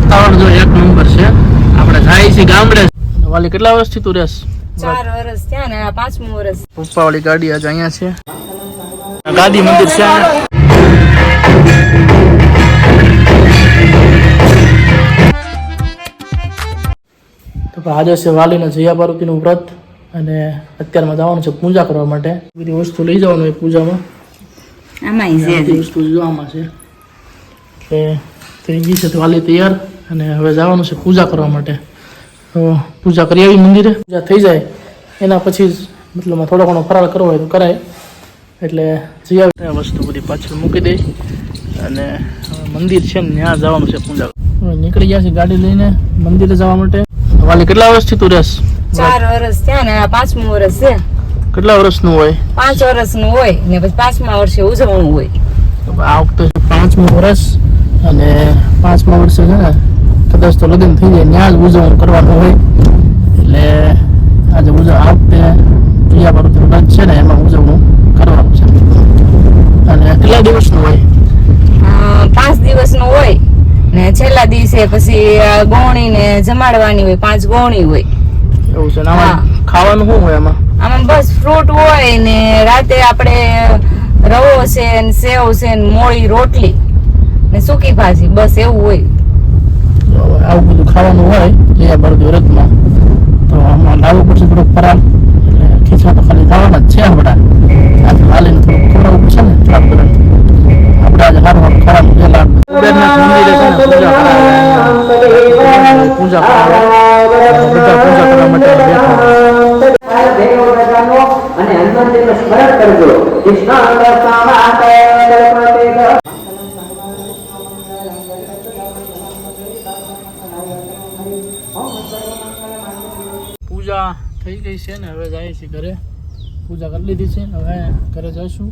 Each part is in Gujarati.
વાતાવરણ જો એક નંબર છે આપણે જાય છે ગામડે. વાલી કેટલા વર્ષથી તું રહેશ? ચાર વર્ષ થયા ને પાંચમું વર્ષ પપ્પા વાળી ગાડી આજે અહીંયા છે. ગાદી મંદિર છે તો આજે છે વાલીના જયા પાર્વતીનું વ્રત અને અત્યારમાં જવાનું છે પૂજા કરવા માટે. બધી વસ્તુ લઈ જવાનું હોય પૂજામાં. આમાં વસ્તુ જોવામાં છે. કે થઈ ગઈ છે વાલી તૈયાર અને હવે જવાનું છે પૂજા કરવા માટે. તો પૂજા કરી આવી મંદિરે. પૂજા થઈ જાય. એના પછી જ મતલબ થોડો ઘણો ફરાળ કરવો હોય તો કરાય. એટલે જઈ આવી. વસ્તુ બધી પાછળ મૂકી દઈ. અને હવે મંદિર છે ને ત્યાં જવાનું છે પૂજા હવે નીકળી ગયા છે ગાડી લઈને મંદિરે જવા માટે. વાલી કેટલા વર્ષથી તું રહેશ? ચાર વર્ષ થયા ને આ પાંચમું વર્ષ છે. કેટલા વર્ષનું હોય? પાંચ વર્ષનું હોય ને પછી પાંચમા વર્ષે ઉજવણું હોય. તો આ વખતે પાંચમું વર્ષ. અને પાંચમા વર્ષે છે ને કદાચ તો લગ્ન થઈ જાય ત્યાં જ ઉજવણ કરવાનું હોય. એટલે આજે ઉજવ આ વખતે પ્રિયા પાર્વતી વ્રત છે ને એમાં ઉજવણું કરવાનું છે. અને કેટલા દિવસનું હોય? પાંચ દિવસનું હોય. ને છેલ્લા દિવસે પછી અ, ગોણી ને જમાડવાની હોય પાંચ ગોણી હોય. એવું છે. ખાવાનું શું હોય એમાં આમાં બસ ફ્રૂટ હોય ને રાતે આપણે રવો છે ને સેવ છે ને મોળી રોટલી. સૂકી ભાજી બસ એવું હોય. તો આવું બધું ખાવાનું હોય પ્રિયા બળદ વ્રતમાં તો આમાં લાવવું પડશે થોડુંક ફરાળ એટલે ખીચવા તો ખાલી ખાવાના જ છે આપણા આજે હાલીને થોડું ખવડાવવું પડશે ને થોડાક કરે આપણે આજે સારું ખરાબ પેલા કુબેરના મંદિરે છે ને પૂજા પૂજા બધા પૂજા કરવા માટે બેઠા અને હનુમંતજીનું સ્મરણ કરજો કૃષ્ણ પૂજા થઈ ગઈ છે ને હવે જાય છે ઘરે. પૂજા કરી લીધી છે હવે ઘરે જઈશું.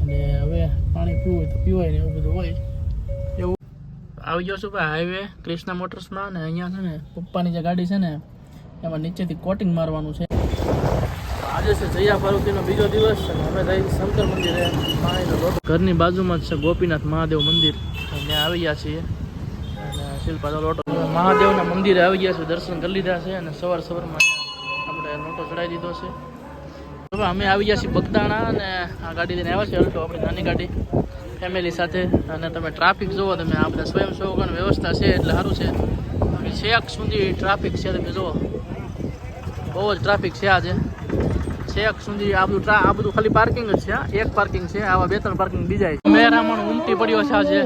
અને હવે પાણી પીવું હોય તો પીવાય ને એવું બધું હોય. એવું. આવી ગયો છું ભાઈ હાઈવે ક્રિષ્ના મોટર્સમાં ને અહીંયા છે ને પપ્પાની જે ગાડી છે ને, એમાં નીચેથી કોટિંગ મારવાનું છે. આજે છે જયા પાર્વતીનો બીજો દિવસ અને અમે જઈ શંકર મંદિરે પાણીનો ઘરની બાજુમાં જ છે ગોપીનાથ મહાદેવ મંદિર. ત્યાં આવી ગયા છીએ. અને શિલ્પા લોટો. મહાદેવના મંદિરે આવી ગયા છે, દર્શન કરી લીધા છે અને સવાર સવારમાં આપણે ચડાવી દીધો છે. હવે અમે આવી ગયા છીએ બગદાણા અને આ ગાડી લઈને આવ્યા છે અલ્ટો આપણી નાની ગાડી ફેમિલી સાથે. અને તમે ટ્રાફિક જુઓ, તમે આ બધા સ્વયંસેવકોની વ્યવસ્થા છે એટલે સારું છે. છેક સુધી ટ્રાફિક છે, તમે જુઓ. બહુ જ ટ્રાફિક છે આજે. છેક સુધી આ બધું આ બધું ખાલી પાર્કિંગ જ છે એક પાર્કિંગ છે, આવા બે ત્રણ પાર્કિંગ બીજા છે. મેરામણ ઉમટી પડ્યો છે આજે.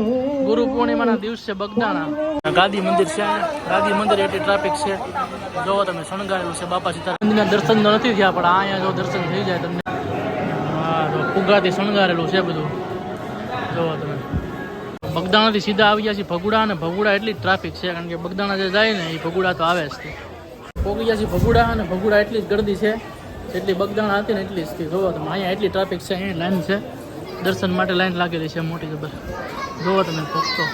ગુરુ પૂર્ણિમાના દિવસે બગદાણા. ગાદી મંદિર છે ગાદી મંદિર એટલી ટ્રાફિક છે. જોવો તમે, શણગારેલું છે બાપા સીતા દર્શન તો નથી થયા, પણ અહીંયા જો દર્શન થઈ જાય તમને. હા, તો ફુગાથી શણગારેલું છે બધું. જોવો તમે. બગદાણાથી સીધા આવી ગયા છે ભગુડા અને ભગુડા એટલી જ ટ્રાફિક છે, કારણ કે બગદાણા જે જાય ને, એ ભગુડા તો આવે જ તે. પોગી ગયા છે ભગુડા અને ભગુડા એટલી જ ગરદી છે. જેટલી બગદાણા હતી ને એટલી જ જોવો તમે, અહીંયા એટલી ટ્રાફિક છે, અહીંયા લાઈન છે. દર્શન માટે લાઈન લાગેલી છે, મોટી જબર જોવો તમે ભક્તો.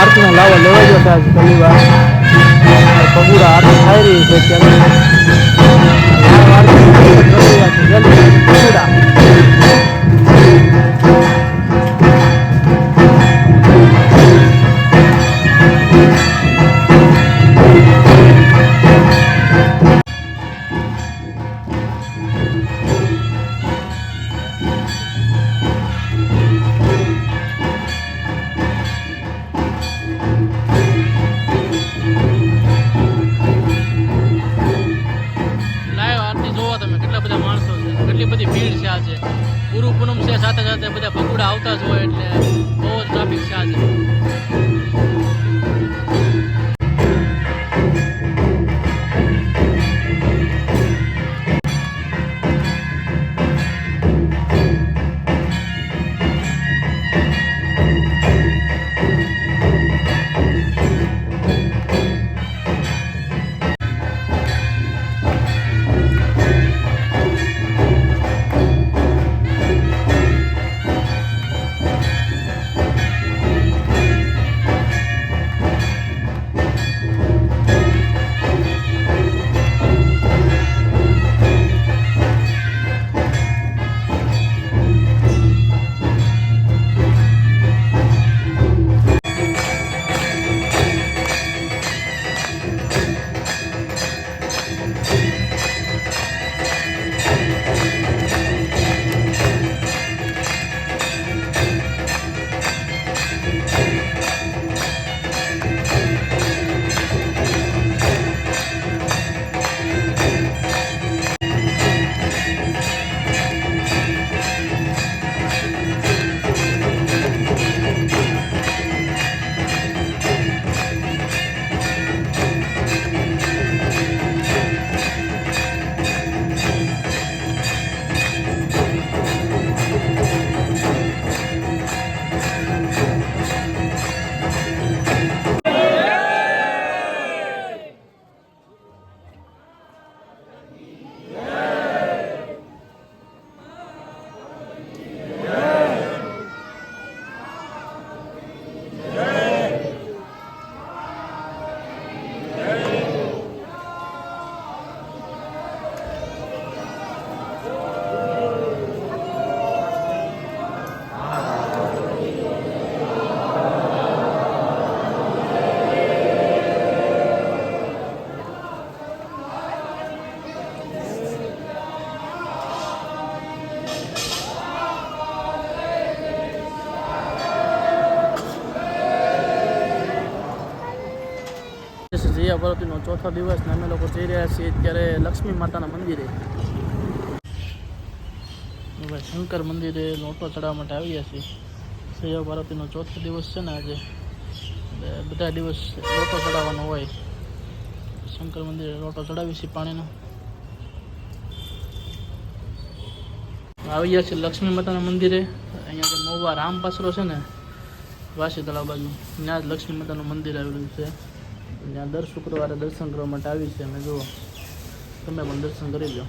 આરતીનો લાવો લેવા ગયો પહેલી વાર. પગુડા આરતી થાય રહી છે. ત્યારે પાર્વતીનો ચોથો દિવસ અમે લોકો જઈ રહ્યા છીએ અત્યારે લક્ષ્મી માતાના મંદિરે. શંકર મંદિરે લોટો ચડાવવા માટે આવ્યા છીએ. જયા ભારતીનો ચોથો દિવસ છે ને આજે. બધા દિવસ લોટો ચડાવવાનો હોય. શંકર મંદિરે લોટો ચડાવી છીએ પાણીનો. આવી ગયા છે લક્ષ્મી માતાના મંદિરે. અહીંયા જે મોવા રામ પાસરો છે ને. વાસી તળાવ બાજુ. ત્યાં જ લક્ષ્મી માતાનું મંદિર આવેલું છે. ત્યાં દર શુક્રવારે દર્શન કરવા માટે આવી છે અમે જુઓ. તમે પણ દર્શન કરી લો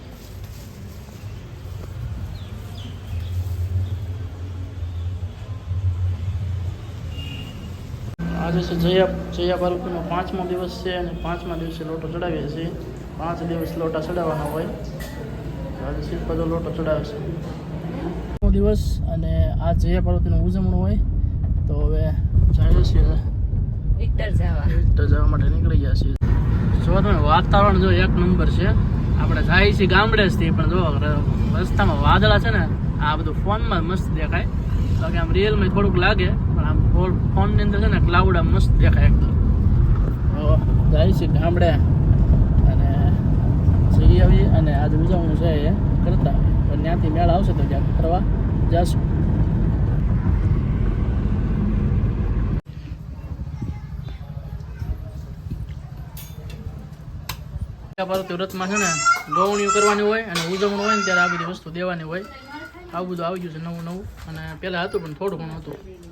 આજે છે જયા જયા પાર્વતીનો પાંચમો દિવસ છે અને પાંચમા દિવસે લોટો ચડાવીએ છીએ. પાંચ દિવસ લોટા ચડાવવાના હોય. આજે શિલ્પા લોટો ચડાવે છે. દિવસ અને આ જયા પાર્વતીનું ઉજવણું હોય, તો હવે જાય છીએ. વિક્ટર જવા. તો જવા માટે નીકળી ગયા છીએ. જો તમે વાતાવરણ જો એક નંબર છે, આપણે જાય છીએ ગામડે જ થી પણ જો રસ્તામાં વાદળા છે ને, આ બધું ફોનમાં મસ્ત દેખાય. બાકી આમ રિયલમાં થોડુંક લાગે, પણ આમ ફોનની અંદર છે ને ક્લાઉડ આમ મસ્ત દેખાય એકદમ જાય છે ગામડે, અને જઈ આવી અને આજે બીજાનું છે એ કરતા. પણ ત્યાંથી મેળ આવશે તો ક્યાંક ફરવા જશું. પાર્વતી વ્રતમાં છે ને ગવણીઓ કરવાની હોય અને ઉજવણી હોય ને ત્યારે આ બધી વસ્તુ દેવાની હોય. આવું બધું આવી ગયું છે નવું નવું. અને પહેલાં હતું પણ થોડું ઘણું હતું.